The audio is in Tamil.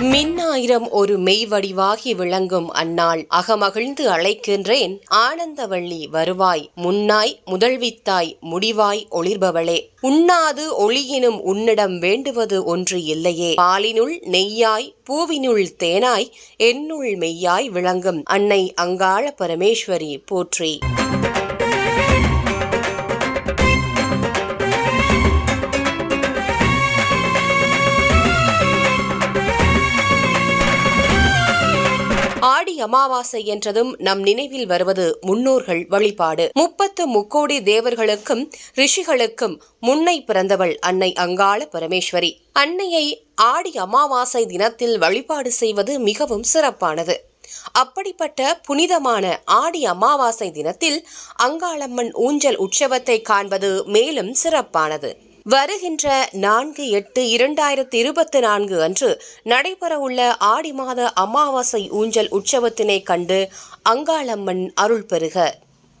மின்னாயிரம் ஒரு மெய் வடிவாகி விளங்கும் அந்நாள் அகமகிழ்ந்து அழைக்கின்றேன். ஆனந்தவள்ளி வருவாய் முன்னாய் முதல்வித்தாய் முடிவாய் ஒளிர்பவளே. உண்ணாது ஒளியினும் உன்னிடம் வேண்டுவது ஒன்று இல்லையே. பாலினுள் நெய்யாய் பூவினுள் தேனாய் என்னுள் மெய்யாய் விளங்கும் அன்னை அங்காள பரமேஸ்வரி போற்றி. ஆடி அமாவாசை என்றதும் நம் நினைவில் வருவது முன்னோர்கள் வழிபாடு. முப்பத்து முக்கோடி தேவர்களுக்கும் ரிஷிகளுக்கும் முன்னை பிறந்தவள் அன்னை அங்காள பரமேஸ்வரி. அன்னையை ஆடி அமாவாசை தினத்தில் வழிபாடு செய்வது மிகவும் சிறப்பானது. அப்படிப்பட்ட புனிதமான ஆடி அமாவாசை தினத்தில் அங்காளம்மன் ஊஞ்சல் உற்சவத்தை காண்பது மேலும் சிறப்பானது. வருகின்ற நான்கு எட்டு இரண்டாயிரத்தி இருபத்தி நான்கு அன்று நடைபெறவுள்ள ஆடி மாத அமாவாசை ஊஞ்சல் உற்சவத்தினை கண்டு அங்காளம்மன் அருள் பெறுக.